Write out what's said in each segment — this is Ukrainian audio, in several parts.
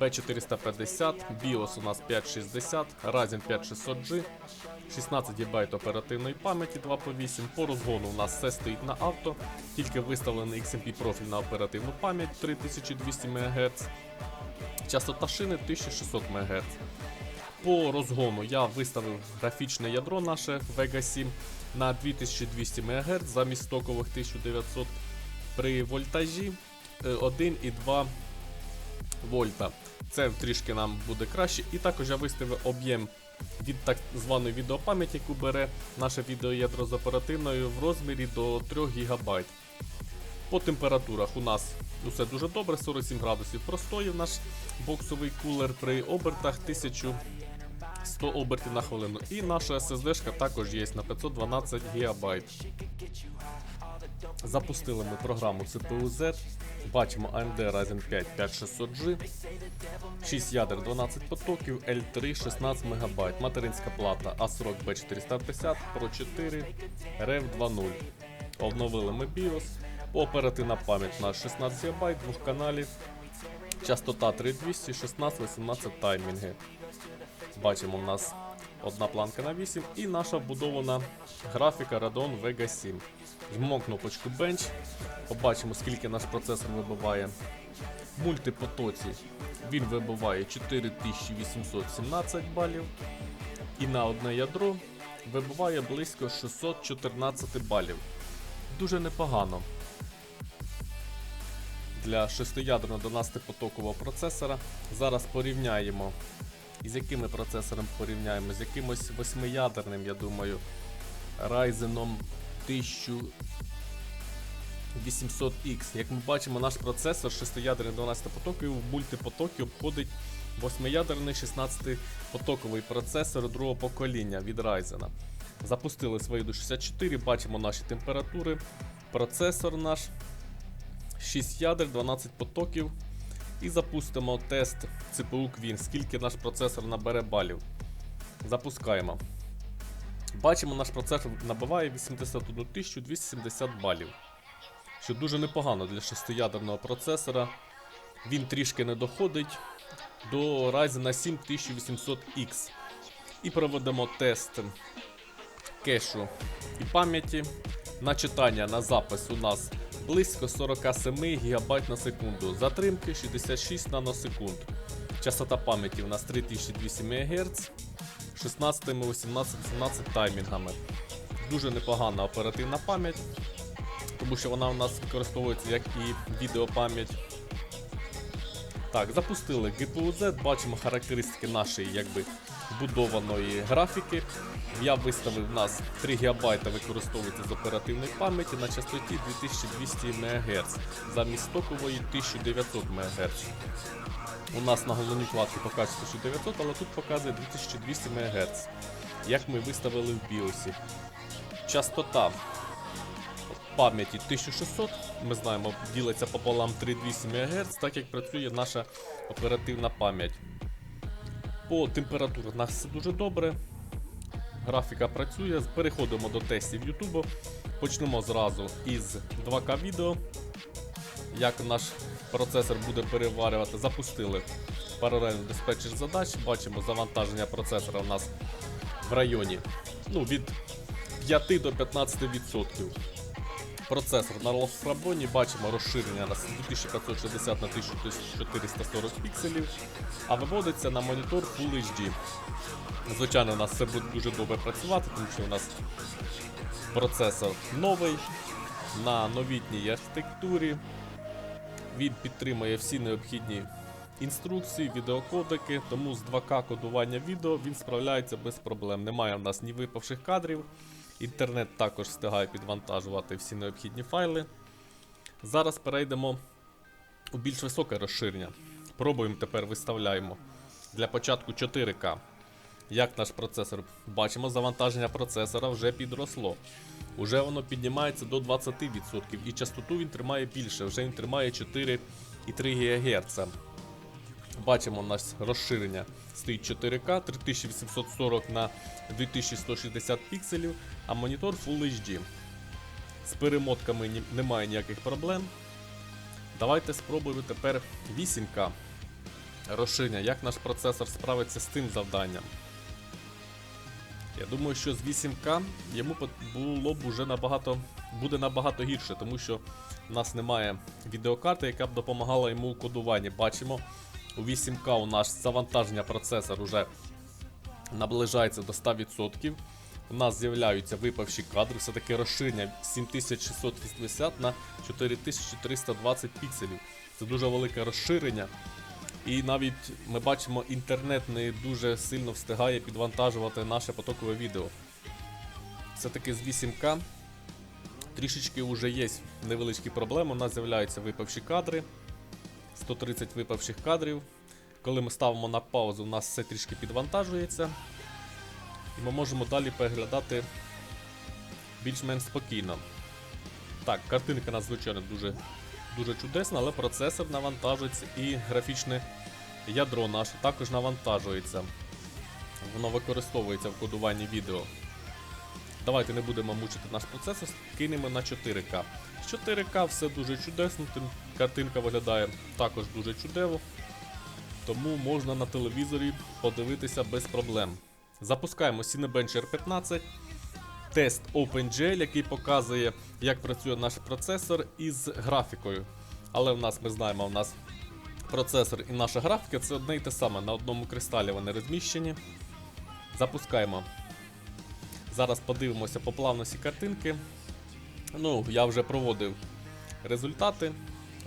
B450, BIOS у нас 560, Ryzen 5600G, 16 ГБ оперативної пам'яті 2 по 8. По розгону у нас все стоїть на авто, тільки виставлений XMP профіль на оперативну пам'ять 3200 МГц, частота шини 1600 МГц. По розгону я виставив графічне ядро наше Vega 7 на 2200 МГц замість стокових 1900 при вольтажі е, 1,2 вольта. Це трішки нам буде краще. І також я виставив об'єм від так званої відеопам'яті, яку бере наше відеоядро з оперативною в розмірі до 3 ГБ. По температурах у нас усе дуже добре, 47 градусів простоїв наш боксовий кулер при обертах 1100 обертів на хвилину. І наша SSD також є на 512 ГБ. Запустили ми програму CPU-Z. Бачимо AMD Ryzen 5 5600G, 6 ядер 12 потоків, L3 16 МБ, материнська плата A40 B450 Pro 4 Rev 2.0. Обновили ми BIOS. Оперативна пам'ять на 16 ГБ, двох каналів, частота 3200, 16-18 таймінги. Бачимо, у нас одна планка на 8 і наша вбудована графіка Radeon Vega 7. Жмемо кнопочку Bench, побачимо, скільки наш процесор вибиває. В мультипотоці він вибиває 4817 балів. І на одне ядро вибиває близько 614 балів. Дуже непогано. Для шестиядерного 12-потокового процесора. Зараз порівняємо. З якими процесором порівняємо? З якимось восьмиядерним, я думаю, Ryzen 1800X. Як ми бачимо, наш процесор 6-ядерний 12 потоків в мультипотокі обходить 8-ядерний 16-потоковий процесор другого покоління від Ryzen. Запустили свою до 64, бачимо наші температури. Процесор наш 6 ядер, 12 потоків. І запустимо тест CPU Queen, скільки наш процесор набере балів. Запускаємо. Бачимо, наш процесор набиває 81 270 балів. Що дуже непогано для шестиядерного процесора. Він трішки не доходить до Ryzen 7 1800X. І проведемо тест кешу і пам'яті. На читання на запис у нас близько 47 ГБ на секунду. Затримки 66 наносекунд. Частота пам'яті у нас 3200 МГц. 16, 18, 17 таймінгами. Дуже непогана оперативна пам'ять, тому що вона у нас використовується як і відеопам'ять. Так, запустили GPU-Z, бачимо характеристики нашої якби вбудованої графіки. Я виставив нас 3 ГБ використовується з оперативної пам'яті на частоті 2200 МГц замість стокової 1900 МГц. У нас на головній вкладці показує 1900, але тут показує 2200 МГц. Як ми виставили в BIOS. Частота пам'яті 1600, ми знаємо, ділиться пополам 3200 МГц, так як працює наша оперативна пам'ять. По температурі у нас все дуже добре. Графіка працює. Переходимо до тестів YouTube. Почнемо зразу із 2К відео. Як наш процесор буде переварювати, запустили паралельно диспетчер задач. Бачимо завантаження процесора у нас в районі ну, від 5 до 15%. Процесор на розрабоні бачимо розширення на 2560 на 1440 пікселів, а виводиться на монітор Full HD. Звичайно, у нас все буде дуже добре працювати, тому що у нас процесор новий на новітній архітектурі. Він підтримує всі необхідні інструкції, відеокодеки, тому з 2К кодування відео він справляється без проблем. Немає в нас ні випавших кадрів. Інтернет також встигає підвантажувати всі необхідні файли. Зараз перейдемо у більш високе розширення. Пробуємо тепер виставляємо. Для початку 4К. Як наш процесор? Бачимо, завантаження процесора вже підросло. Уже воно піднімається до 20% і частоту він тримає більше, вже він тримає 4,3 ГГц. Бачимо, у нас розширення стоїть 4К 3840 на 2160 пікселів, а монітор Full HD. З перемотками немає ніяких проблем. Давайте спробуємо тепер 8К розширення, як наш процесор справиться з тим завданням. Я думаю, що з 8К йому було б уже набагато, буде набагато гірше, тому що в нас немає відеокарти, яка б допомагала йому у кодуванні. Бачимо, у 8К у нас завантаження процесор уже наближається до 100%. У нас з'являються випавші кадри, все таки розширення 7680 на 4320 пікселів. Це дуже велике розширення. І навіть ми бачимо, інтернет не дуже сильно встигає підвантажувати наше потокове відео. Все-таки з 8К трішечки вже є невеличкі проблеми. У нас з'являються випавші кадри. 130 випавших кадрів. Коли ми ставимо на паузу, у нас все трішки підвантажується. І ми можемо далі переглядати більш-менш спокійно. Так, картинка нас, звичайно, дуже, дуже чудесна, але процесор навантажується і графічне ядро наше також навантажується. Воно використовується в кодуванні відео. Давайте не будемо мучити наш процесор, кинемо на 4К. З 4К все дуже чудесно, картинка виглядає також дуже чудово. Тому можна на телевізорі подивитися без проблем. Запускаємо Cinebench R15, тест OpenGL, який показує, як працює наш процесор із графікою. Але в нас ми знаємо, у нас процесор і наша графіка це одне і те саме. На одному кристалі вони розміщені. Запускаємо. Зараз подивимося по плавності картинки. Ну, я вже проводив результати.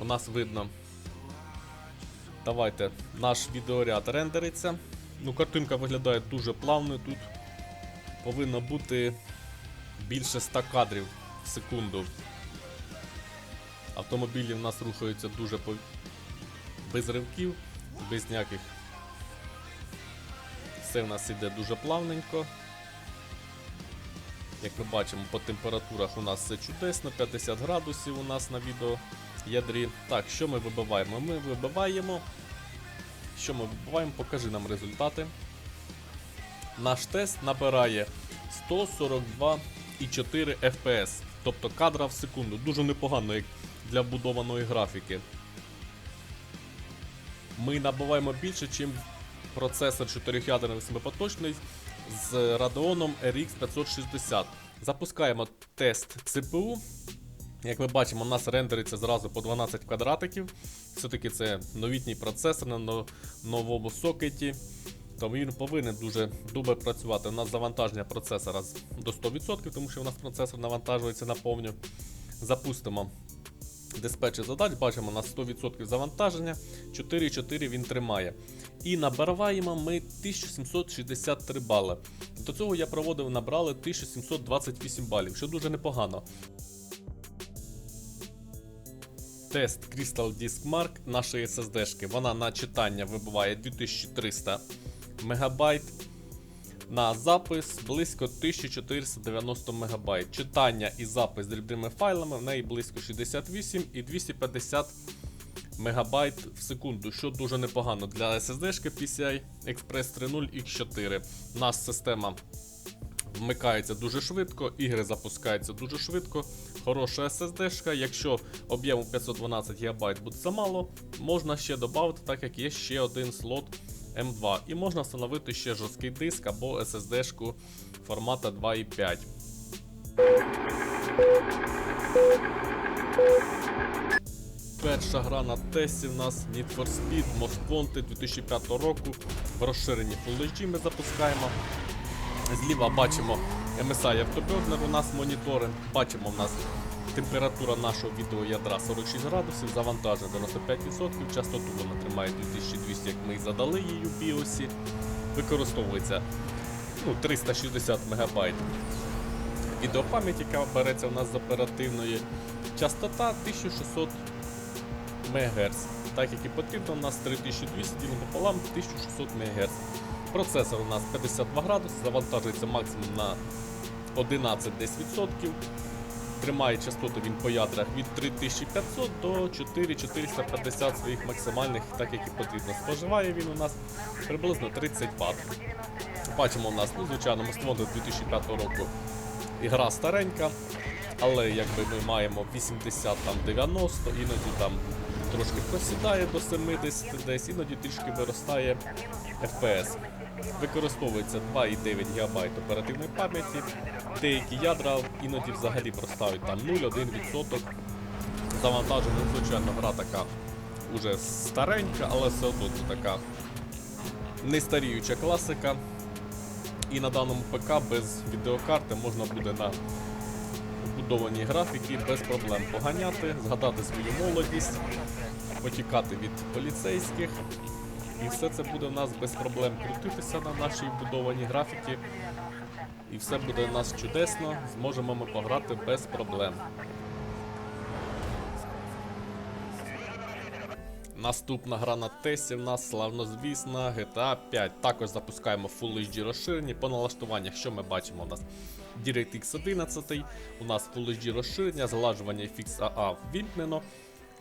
У нас видно. Давайте, наш відеоряд рендериться. Ну, картинка виглядає дуже плавно. Тут повинно бути більше 100 кадрів в секунду. Автомобілі в нас рухаються дуже пов... без ривків, без ніяких. Все в нас іде дуже плавненько. Як ми бачимо, по температурах у нас все чудесно, 50 градусів у нас на відео ядрі. Так, що ми вибиваємо? Ми вибиваємо. Що ми вибиваємо? Покажи нам результати. Наш тест набирає 142,4 FPS, тобто кадра в секунду. Дуже непогано, як для вбудованої графіки. Ми набуваємо більше, ніж процесор 4-ядерний 8-поточний з Radeon RX 560. Запускаємо тест CPU. Як ми бачимо, у нас рендериться зразу по 12 квадратиків. Все-таки це новітній процесор на новому сокеті. Тому він повинен дуже добре працювати. У нас завантаження процесора до 100%, тому що у нас процесор навантажується на повню. Запустимо диспетчер задач, бачимо на 100% завантаження, 4,4 він тримає. І набираємо ми 1763 бали. До цього я проводив, набрали 1728 балів, що дуже непогано. Тест Crystal Disk Mark нашої SSD-шки. Вона на читання вибиває 2300 МБ. На запис близько 1490 МБ. Читання і запис з дрібними файлами в неї близько 68 і 250 МБ в секунду, що дуже непогано для SSD-шки PCI Express 3.0 X4. У нас система вмикається дуже швидко, ігри запускаються дуже швидко. Хороша SSD-шка. Якщо об'єму 512 ГБ буде замало, можна ще додати, так як є ще один слот M2. І можна встановити ще жорсткий диск або SSD-шку формата 2.5. Перша гра на тесті в нас Need for Speed Most Wanted 2005 року. В розширенні Full HD ми запускаємо. Зліва бачимо MSI автобернер у нас монітори. Бачимо в нас температура нашого відеоядра 46 градусів, завантаження 95%, частоту вона тримає 2200, як ми і задали її у BIOS. Використовується ну, 360 МБ відеопам'ять, яка береться у нас з оперативної. Частота 1600 МГц. так як і потрібно. У нас 3200 ділимо пополам 1600 МГц. Процесор у нас 52 градуси, завантажується максимум на 11 десь відсотків. Тримає частоти він по ядрах від 3500 до 4450 своїх максимальних, так як і потрібно. Споживає він у нас приблизно 30 Вт. Бачимо у нас, ну, звичайно, Мостмоду 2005 року ігра старенька, але якби ми маємо 80 там 90, іноді там трошки просідає до 70 десь, іноді трішки виростає FPS. Використовується 2,9 ГБ оперативної пам'яті. Деякі ядра іноді взагалі простають там 0,1%. Завантажена, звичайно, гра така уже старенька, але все одно це така нестаріюча класика. І на даному ПК без відеокарти можна буде на вбудованій графіки без проблем поганяти, згадати свою молодість, потікати від поліцейських. І все це буде у нас без проблем крутитися на нашій вбудованій графіки. І все буде у нас чудесно, зможемо ми пограти без проблем. Наступна гра на тесті в нас славнозвісна GTA 5. Також запускаємо Full HD розширення. По налаштуваннях, що ми бачимо у нас DirectX 11, у нас Full HD розширення, згладжування FX AA вімкнено,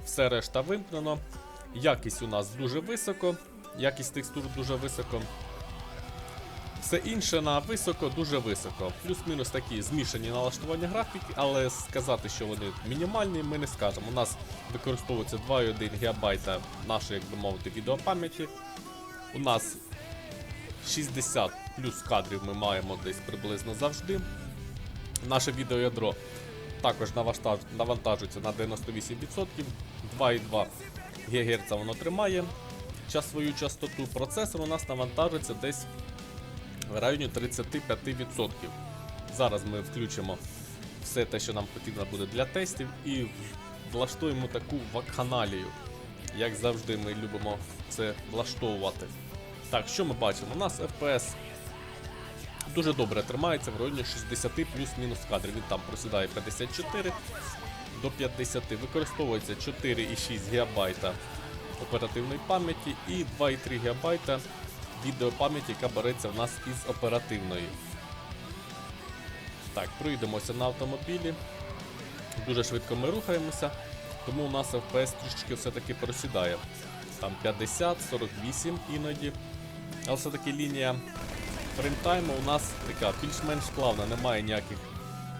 все решта вимкнено. Якість у нас дуже високо, якість текстур дуже високо. Все інше на високо, дуже високо. Плюс-мінус такі змішані налаштування графіки, але сказати, що вони мінімальні, ми не скажемо. У нас використовується 2,1 ГБ нашої, як би мовити, відеопам'яті. У нас 60 плюс кадрів ми маємо десь приблизно завжди. Наше відеоядро також навантажується на 98%, 2,2 ГГц воно тримає свою частоту. Процесор у нас навантажується десь в районі 35%. Зараз ми включимо все те, що нам потрібно буде для тестів, і влаштуємо таку вакханалію. Як завжди, ми любимо це влаштовувати. Так, що ми бачимо? У нас FPS дуже добре тримається в районі 60 плюс-мінус кадрів. Він там просідає 54 до 50. Використовується 4,6 ГБ оперативної пам'яті і 2,3 ГБ відеопам'яті, яка береться в нас із оперативної. Так, пройдемося на автомобілі. Дуже швидко ми рухаємося, тому у нас FPS трішечки все-таки просідає. Там 50, 48 іноді. Але все-таки лінія фреймтайму у нас така більш-менш плавна, немає ніяких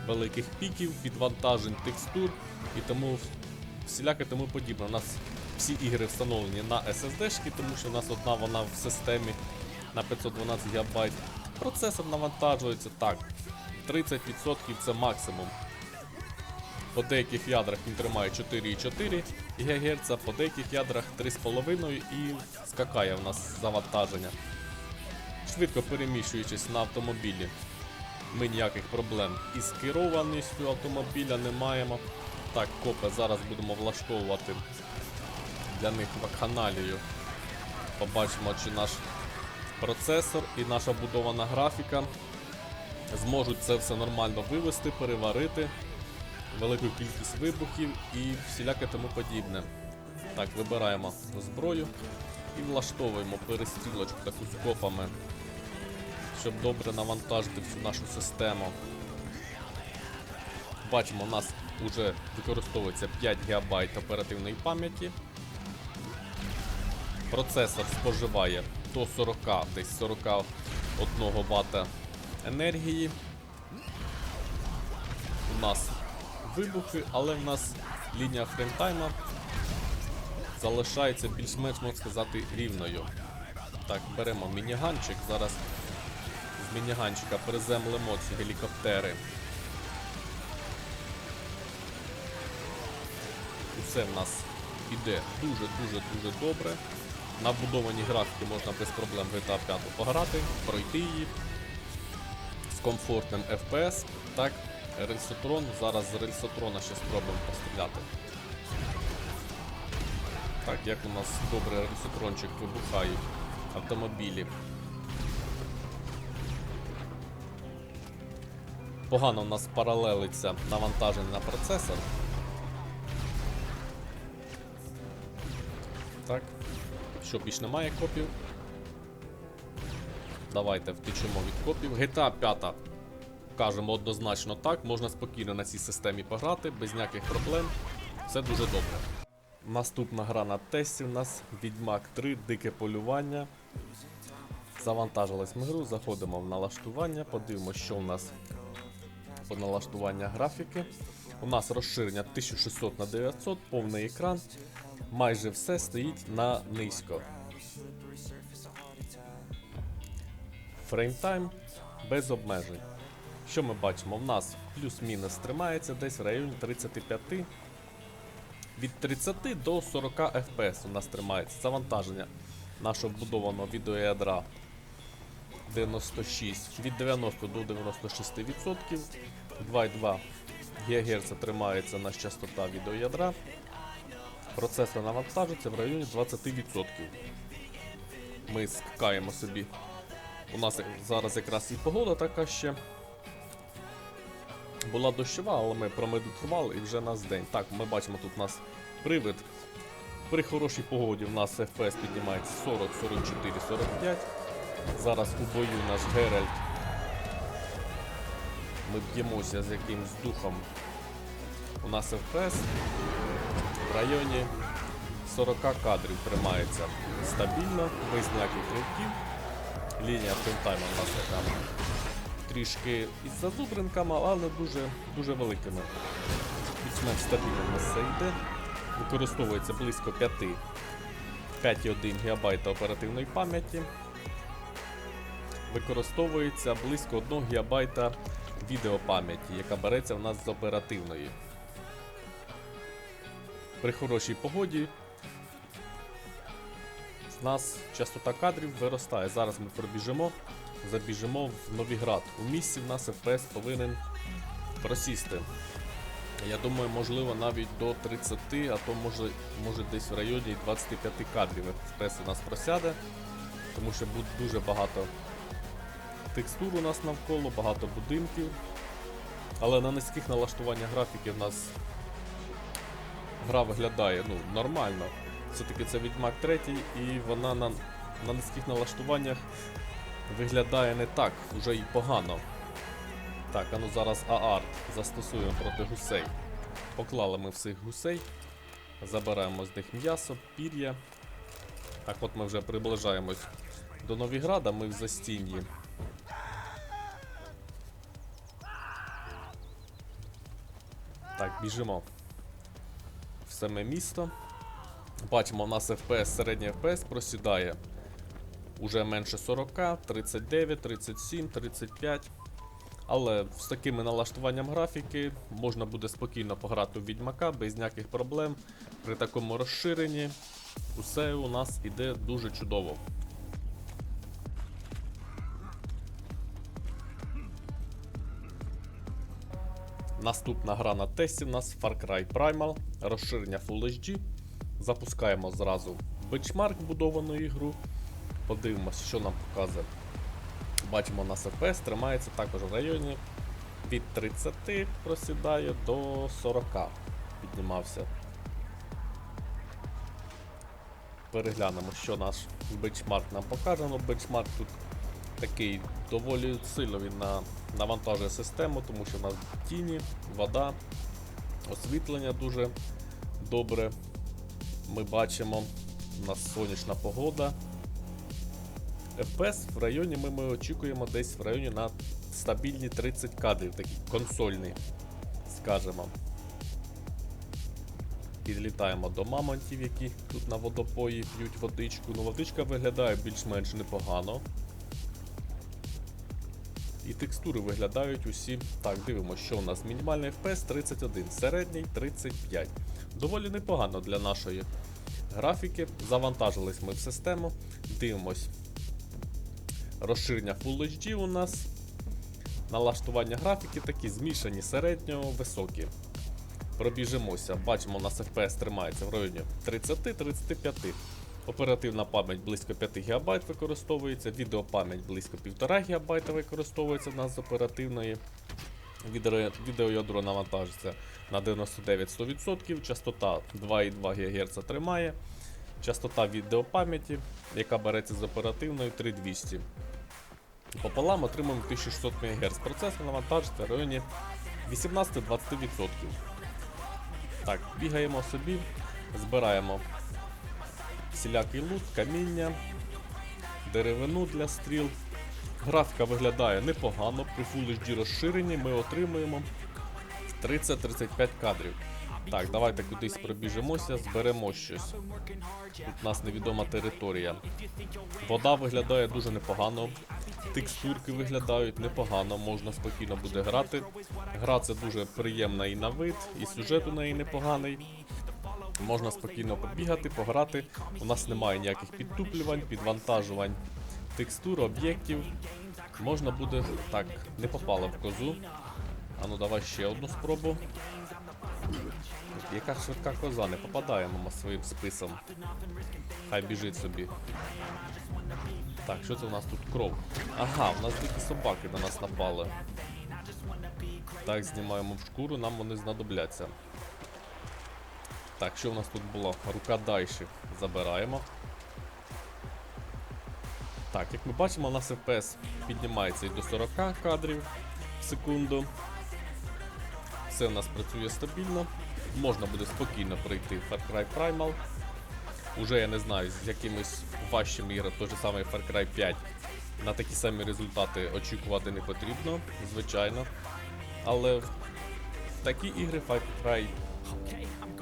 великих піків, підвантажень, текстур і тому всіляке тому подібне. У нас всі ігри встановлені на SSD-шки, тому що у нас одна вона в системі на 512 ГБ. Процесор навантажується так. 30% це максимум. По деяких ядрах він тримає 4,4 ГГц, по деяких ядрах 3,5 і скакає в нас завантаження. Швидко переміщуючись на автомобілі, ми ніяких проблем із керованістю автомобіля не маємо. Так, копи зараз будемо влаштовувати для них вакханалію. Побачимо, чи наш процесор і наша будована графіка зможуть це все нормально вивести, переварити, велику кількість вибухів і всіляке тому подібне. Так, вибираємо зброю і влаштовуємо перестрілочку таку з копами, щоб добре навантажити всю нашу систему. Бачимо, у нас вже використовується 5 ГБ оперативної пам'яті. Процесор споживає до 40, десь 41 Вт енергії. У нас вибухи, але в нас лінія фреймтайма залишається більш-менш, можна сказати, рівною. Так, беремо мініганчик. Зараз з мініганчика приземлимо ці гелікоптери. Усе в нас іде дуже-дуже-дуже добре. На вбудованій графіки можна без проблем GTA 5 пограти, пройти її з комфортним FPS. Так, рельсотрон. Зараз з рельсотрона ще спробуємо постріляти. Так, як у нас добре рельсотрончик вибухають автомобілі. Погано у нас паралелиться навантаження на процесор. Що більш немає копів? Давайте втечемо від копів. GTA 5. Кажемо однозначно так, можна спокійно на цій системі пограти, без ніяких проблем. Все дуже добре. Наступна гра на тесті у нас Відьмак 3, дике полювання. Завантажились ми гру, заходимо в налаштування, подивимося, що у нас по налаштування графіки. У нас розширення 1600 на 900, повний екран. Майже все стоїть на низько. Фреймтайм без обмежень. Що ми бачимо? У нас плюс-мінус тримається десь в районі 35. Від 30 до 40 FPS у нас тримається завантаження нашого вбудованого відеоядра 96 від 90 до 96%. 2,2 ГГц тримається наша частота відеоядра. Процесор навантажиться в районі 20%. Ми скакаємо собі. У нас зараз якраз і погода така ще. Була дощова, але ми промедитували і вже нас день. Так, ми бачимо тут у нас привид. При хорошій погоді в нас FPS піднімається 40, 44, 45. Зараз у бою наш Геральт. Ми б'ємося з якимсь духом. У нас FPS в районі 40 кадрів тримається стабільно, без ніяких ривків. Лінія фронтайма у нас така трішки із зазубринками, але дуже, дуже великими. Більш-менш стабільно у нас все йде. Використовується близько 5 5,1 ГБ оперативної пам'яті. Використовується близько 1 ГБ відеопам'яті, яка береться в нас з оперативної. При хорошій погоді в нас частота кадрів виростає. Зараз ми пробіжимо, забіжимо в Новіград. У місці в нас FPS повинен просісти. Я думаю, можливо, навіть до 30, а то може, може десь в районі 25 кадрів FPS у нас просяде, тому що буде дуже багато текстур у нас навколо, багато будинків. Але на низьких налаштуваннях графіки в нас гра виглядає ну, нормально. Все-таки це Відьмак 3, і вона на, на низьких налаштуваннях виглядає не так, вже і погано. Так, а ну зараз ААР застосуємо проти гусей. Поклали ми всіх гусей, забираємо з них м'ясо, пір'я. Так от ми вже приближаємось до Новіграда, ми в застінні. Так, біжимо саме місто. Бачимо, у нас FPS, середній FPS просідає уже менше 40, 39, 37, 35. Але з такими налаштуванням графіки можна буде спокійно пограти у Відьмака без ніяких проблем. При такому розширенні усе у нас іде дуже чудово. Наступна гра на тесті у нас Far Cry Primal, розширення Full HD. Запускаємо зразу бенчмарк вбудовану ігру. Подивимося, що нам показує. Бачимо, у нас FPS тримається також в районі від 30 просідає до 40 піднімався. Переглянемо, що наш бенчмарк нам покаже. Ну, бенчмарк тут такий доволі сильно він на, навантажує систему, тому що в нас тіні, вода, освітлення дуже добре. Ми бачимо, у нас сонячна погода. FPS в районі ми, ми очікуємо десь в районі на стабільні 30 кадрів, такі консольні, скажемо. Підлітаємо до мамонтів, які тут на водопої п'ють водичку. Ну, водичка виглядає більш-менш непогано. І текстури виглядають усі. Так, дивимося, що у нас мінімальний FPS 31, середній 35. Доволі непогано для нашої графіки. Завантажились ми в систему. Дивимось. Розширення Full HD у нас. Налаштування графіки такі змішані середньо-високі. Пробіжимося. Бачимо, у нас FPS тримається в районі 30-35. Оперативна пам'ять близько 5 ГБ використовується, відеопам'ять близько 1,5 ГБ використовується в нас з оперативної. Відеоядро навантажиться на 99-100%, частота 2,2 ГГц тримає. Частота відеопам'яті, яка береться з оперативної 3200. Пополам отримуємо 1600 МГц. Процесор навантажиться в районі 18-20%. Так, бігаємо собі, збираємо всілякий лут, каміння, деревину для стріл. Графіка виглядає непогано, при Full HD розширенні ми отримуємо 30-35 кадрів. Так, давайте кудись пробіжимося, зберемо щось. Тут у нас невідома територія. Вода виглядає дуже непогано. Текстурки виглядають непогано, можна спокійно буде грати. Гра це дуже приємна і на вид, і сюжет у неї непоганий. Можна спокійно побігати, пограти. У нас немає ніяких підтуплювань, підвантажувань текстур, об'єктів. Можна буде. Так, не попало в козу. А ну давай ще одну спробу. Яка швидка коза, не попадаємо ми своїм списом. Хай біжить собі. Так, що це у нас тут кров? Ага, у нас дикі собаки на нас напали. Так, знімаємо в шкуру, нам вони знадобляться. Так, що у нас тут було? Рука дайші. Забираємо. Так, як ми бачимо, у нас FPS піднімається і до 40 кадрів в секунду. Все у нас працює стабільно. Можна буде спокійно пройти Far Cry Primal. Уже я не знаю, з якимись важчими іграми, той же самий Far Cry 5. На такі самі результати очікувати не потрібно, звичайно. Але такі ігри Far Cry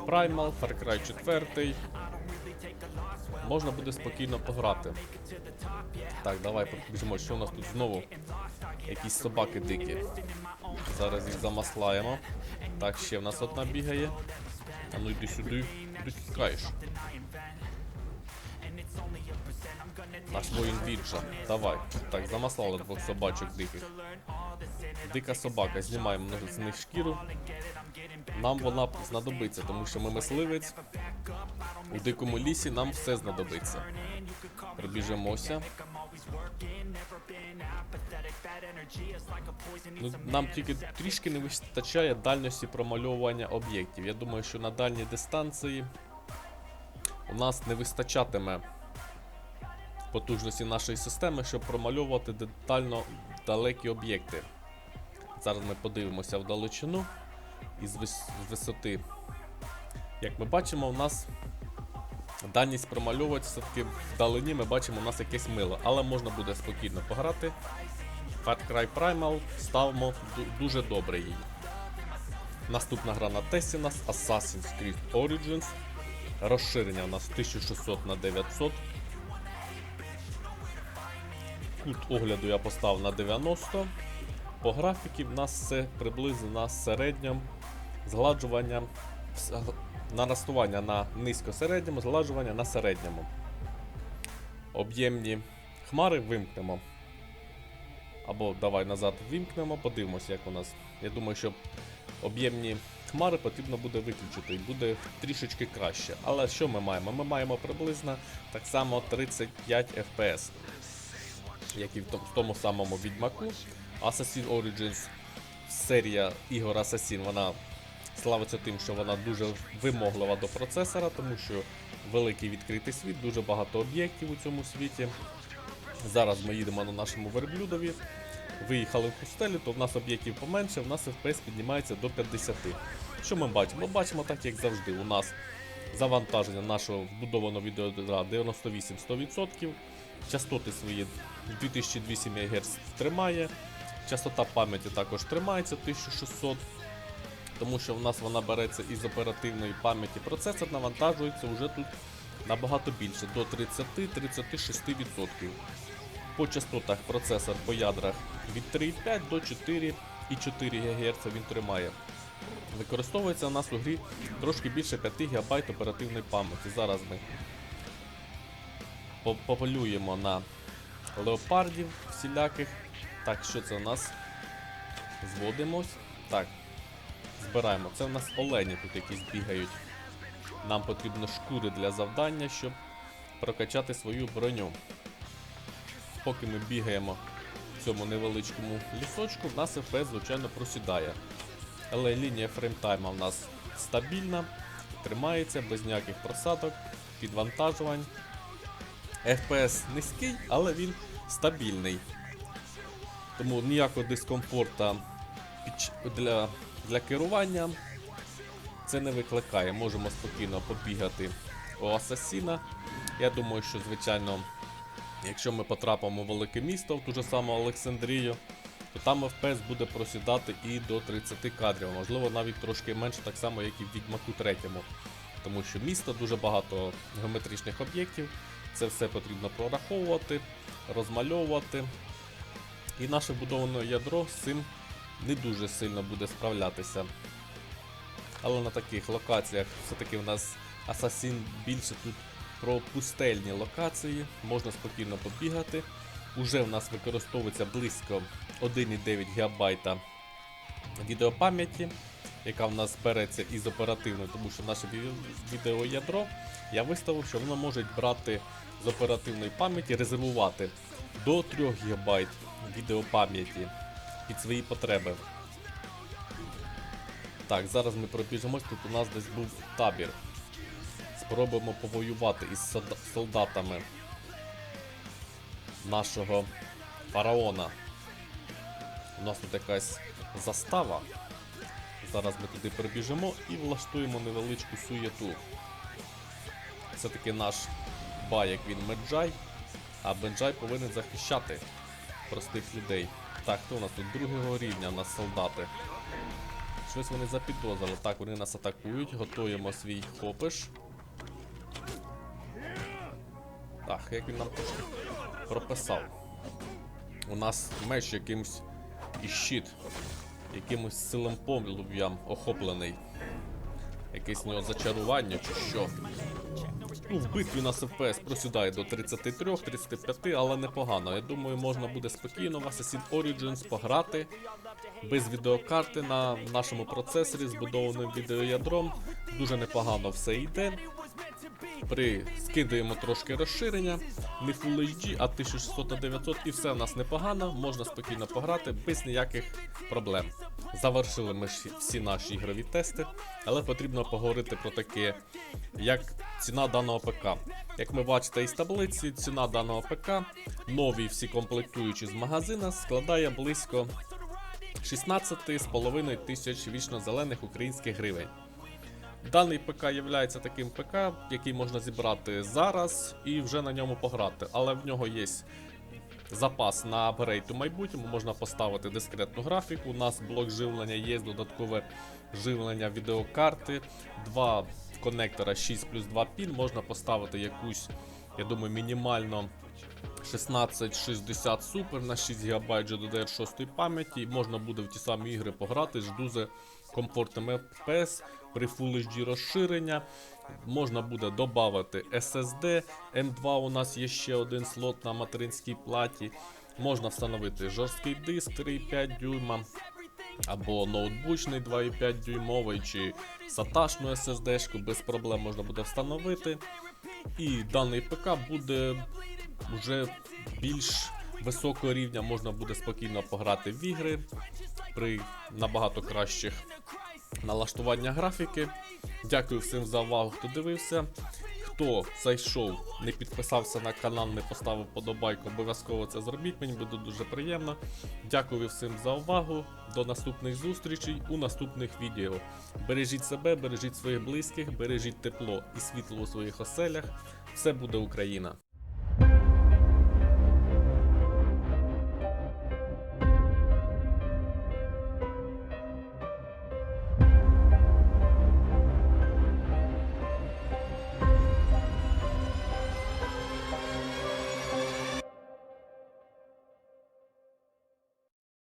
Primal, Far Cry 4 можна буде спокійно пограти. Так, давай побіжимо, що у нас тут знову? Якісь собаки дикі. Зараз їх замаслаємо. Так, ще в нас одна бігає. А ну йди сюди, куди? Наш воїн Віджа. Давай. Так, замаслали двох собачок диких. Дика собака, знімаємо з них шкіру. Нам вона знадобиться, тому що ми мисливець. У дикому лісі нам все знадобиться. Пробіжимося. Ну, нам тільки трішки не вистачає дальності промальовування об'єктів. Я думаю, що на дальній дистанції у нас не вистачатиме потужності нашої системи, щоб промальовувати детально далекі об'єкти. Зараз ми подивимося вдалечину із висоти. Як ми бачимо, у нас дальність промальовувати все-таки вдалині ми бачимо у нас якесь мило, але можна буде спокійно пограти. Far Cry Primal ставимо дуже добре її. Наступна гра на тесті у нас Assassin's Creed Origins. Розширення у нас 1600 на 900. Кут огляду я поставив на 90. По графіки в нас все приблизно на середньому згладжування, наростування на низько-середньому, згладжування на середньому. Об'ємні хмари вимкнемо. Або давай назад вимкнемо, подивимося, як у нас. Я думаю, що об'ємні хмари потрібно буде виключити і буде трішечки краще. Але що ми маємо? Ми маємо приблизно так само 35 FPS, як і в тому самому відьмаку. Assassin's Origins серія ігор Assassin, вона славиться тим, що вона дуже вимоглива до процесора, тому що великий відкритий світ, дуже багато об'єктів у цьому світі. Зараз ми їдемо на нашому верблюдові. Виїхали в пустелю, то в нас об'єктів поменше, в нас FPS піднімається до 50. Що ми бачимо? Ми бачимо так, як завжди. У нас завантаження нашого вбудованого відеодра 98-100%. Частоти свої 2200 МГц тримає. Частота пам'яті також тримається 1600. Тому що в нас вона береться із оперативної пам'яті. Процесор навантажується вже тут набагато більше, до 30-36%. По частотах процесор по ядрах від 3,5 до 4,4 ГГц він тримає. Використовується у нас у грі трошки більше 5 ГБ оперативної пам'яті. Зараз ми по- пополюємо на леопардів всіляких. Так, що це у нас? Зводимось. Так, збираємо. Це у нас олені тут якісь бігають. Нам потрібно шкури для завдання, щоб прокачати свою броню. Поки ми бігаємо в цьому невеличкому лісочку, в нас FPS, звичайно, просідає. Але лінія фреймтайма в нас стабільна, тримається без ніяких просадок. підвантажувань. FPS низький, але він стабільний. Тому ніякого дискомфорта для, для керування це не викликає. Можемо спокійно побігати у Асасіна. Я думаю, що звичайно, якщо ми потрапимо в велике місто, в ту ж саму Олександрію, то там FPS буде просідати і до 30 кадрів, можливо, навіть трошки менше, так само, як і в Відьмаку 3. Тому що місто дуже багато геометричних об'єктів, це все потрібно прораховувати, розмальовувати. І наше будоване ядро з цим не дуже сильно буде справлятися. Але на таких локаціях все-таки в нас Assassin більше тут про пустельні локації, можна спокійно побігати. Уже в нас використовується близько 1,9 ГБ відеопам'яті, яка в нас береться із оперативної, тому що наше відеоядро я виставив, що воно може брати з оперативної пам'яті, резервувати до 3 ГБ відеопам'яті під свої потреби. Так, зараз ми пробіжимось, тут у нас десь був табір. Спробуємо повоювати із солдатами нашого фараона. У нас тут якась застава. Зараз ми туди прибіжимо і влаштуємо невеличку суєту. Все-таки наш баяк він меджай, а Бенджай повинен захищати простих людей. Так, хто у нас тут другого рівня? У нас солдати. Щось вони запідозрили. Так, вони нас атакують, готуємо свій хопиш. Так, як він нам трошки прописав. У нас меч якимсь і щит, якимось силом полум'ям охоплений. Якесь в нього зачарування чи що. Ну, в битві на FPS просідає до 33-35, але непогано. Я думаю, можна буде спокійно в Assassin's Origins пограти без відеокарти на нашому процесорі з будованим відеоядром. Дуже непогано все йде. При скидаємо трошки розширення, не Full HD, а 1600 на 900 і все в нас непогано, можна спокійно пограти без ніяких проблем. Завершили ми ж всі наші ігрові тести, але потрібно поговорити про таке, як ціна даного ПК. Як ми бачите із таблиці, ціна даного ПК, нові всі комплектуючі з магазина, складає близько 16,5 тисяч вічно-зелених українських гривень. Даний ПК є таким ПК, який можна зібрати зараз і вже на ньому пограти. Але в нього є запас на апгрейд у майбутньому, можна поставити дискретну графіку. У нас блок живлення є, додаткове живлення відеокарти, два конектора 6 плюс 2 пін, можна поставити якусь, я думаю, мінімально 1660 Super на 6 ГБ GDDR6 пам'яті. Можна буде в ті самі ігри пограти з дуже комфортним FPS при Full HD розширення. Можна буде додати SSD. M2 у нас є ще один слот на материнській платі. Можна встановити жорсткий диск 3,5 дюйма. Або ноутбучний 2,5 дюймовий чи саташну SSD-шку без проблем можна буде встановити. І даний ПК буде вже більш високого рівня, можна буде спокійно пограти в ігри при набагато кращих налаштування графіки. Дякую всім за увагу, хто дивився. Хто зайшов, не підписався на канал, не поставив подобайку, обов'язково це зробіть, мені буде дуже приємно. Дякую всім за увагу. До наступних зустрічей у наступних відео. Бережіть себе, бережіть своїх близьких, бережіть тепло і світло у своїх оселях. Все буде Україна!